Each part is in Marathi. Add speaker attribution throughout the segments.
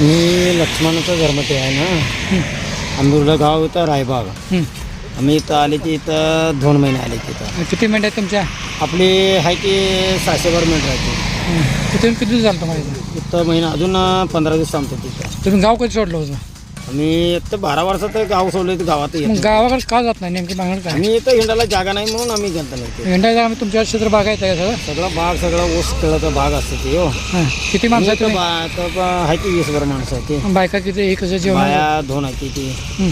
Speaker 1: मी लक्ष्मणाचा धर्मते आहे ना. आंबुर्ला गाव होतं रायबाग. आम्ही इथं आले की इथं दोन महिने आले की इथं.
Speaker 2: किती मिनिट आहेत तुमच्या?
Speaker 1: आपली आहे की सहाशे बार मिनिट राहते.
Speaker 2: तिथून किती दिवस झालं तुम्हाला इथं?
Speaker 1: इथं महिना अजून पंधरा दिवस थांबतो तिथं.
Speaker 2: तुम्ही गाव कधी सोडलं होतं?
Speaker 1: आम्ही एक बारा वर्षात गाव सोडलं तर गावात
Speaker 2: मग गावाकडे का जात नाही नेमकी मागणी काय?
Speaker 1: आम्ही इथं हिंडाला जागा नाही म्हणून आम्ही घेतलं नाही.
Speaker 2: भेंडा आम्ही तुमच्या क्षेत्र बागायत आहे सगळं?
Speaker 1: सगळा बाग सगळा ऊस केळाचा बाग असतो ते हो.
Speaker 2: हां. किती माणसं आहेत तुम्ही?
Speaker 1: तर आहे की वीस भर माणसं आहे ते.
Speaker 2: बायका किती? एक कसं जेवण?
Speaker 1: बाया दोन आहे ती.
Speaker 2: हं.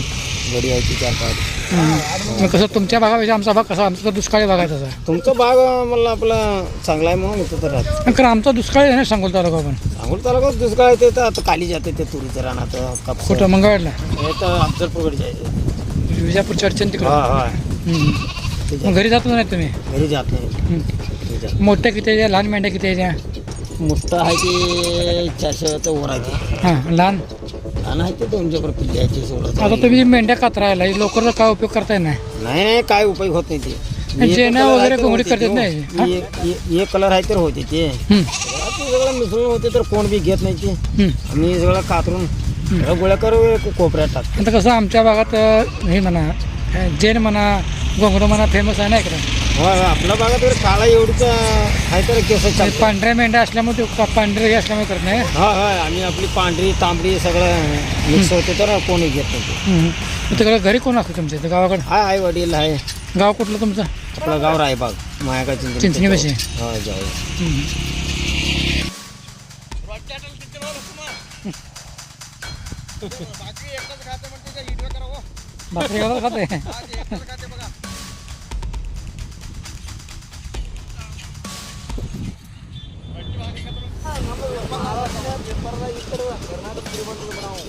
Speaker 1: आहे ती चार पाच.
Speaker 2: मग कसं तुमच्या भागापेक्षा आमचा भाग कसा? आमचा तर दुष्काळी भाग आहे तसा.
Speaker 1: तुमचा बाग मला आपला चांगला आहे म्हणून इथं तर राहत.
Speaker 2: कारण आमचा दुष्काळी आहे ना सांगोल तालुका पण.
Speaker 1: सांगून तालुका दुष्काळ आहे ते तर आता खाली जाते ते तुरीच्या रानात कापस.
Speaker 2: कुठं मंगळवारला?
Speaker 1: हे तर अफजलपूरकडे जायचं.
Speaker 2: विजापूर चर्चन तिकडं?
Speaker 1: हा हा.
Speaker 2: हं.
Speaker 1: ते
Speaker 2: मग
Speaker 1: जात-
Speaker 2: घरी जातो. नाही तुम्ही?
Speaker 1: घरी जात नाही. जात.
Speaker 2: मोठ्या किती आहे? लहान मेंढ्या किती आहे त्या?
Speaker 1: मोठं आहे ते चारशेचं वर आहे ते.
Speaker 2: हां लहान?
Speaker 1: आहे ते दोनशे रुपये पिल्ली आहे ते सोळा
Speaker 2: आता तुम्ही मेंढ्या कातरायला लोकरचा काय उपयोग करताय नाही
Speaker 1: नाही नाही काय उपयोग होत नाही ते
Speaker 2: आणि जेना वगैरे कोंबडी करतात नाही.
Speaker 1: हो. एक- कलर आहे तर होते ते
Speaker 2: हं.
Speaker 1: ते सगळं मिसळून होते तर कोण बी घेत नाही ते
Speaker 2: हं.
Speaker 1: आम्ही सगळं कातरून सगळं गोळ्या करू कोपऱ्यात टाकतो
Speaker 2: आता कसं आमच्या भागात अं, हे म्हणा अं, जैन म्हणा घोंगडं म्हणा फेमस आहे ना इकडं
Speaker 1: आपल्या भागात तर काळा एवढीच आहे तर केस
Speaker 2: पांढऱ्या मेंढ्या असल्यामुळे ते पांढरे हे असल्यामुळे करत नाही.
Speaker 1: हा हा आणि आपली पांढरी तांबडी सगळं मिक्स होते तर कोणी घेत नाही.
Speaker 2: हं. तिकडे घरी कोण असतं तुमच्या इथं? गावाकडं?
Speaker 1: हाय आई वडील आहे.
Speaker 2: गाव कुठलं तुमचं?
Speaker 1: आपलं गाव रायबाग मायाका चिंचणी
Speaker 2: चिंचणीपाशी?
Speaker 1: हा जाऊ
Speaker 2: हं. भाकरी घालत खाते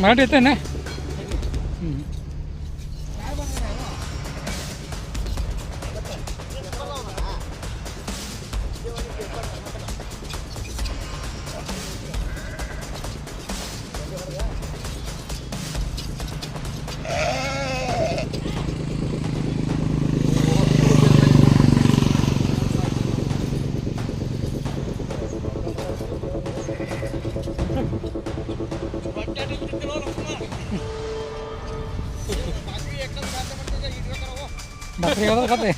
Speaker 2: मराठी येते ना हं. भाकरी घालत खाते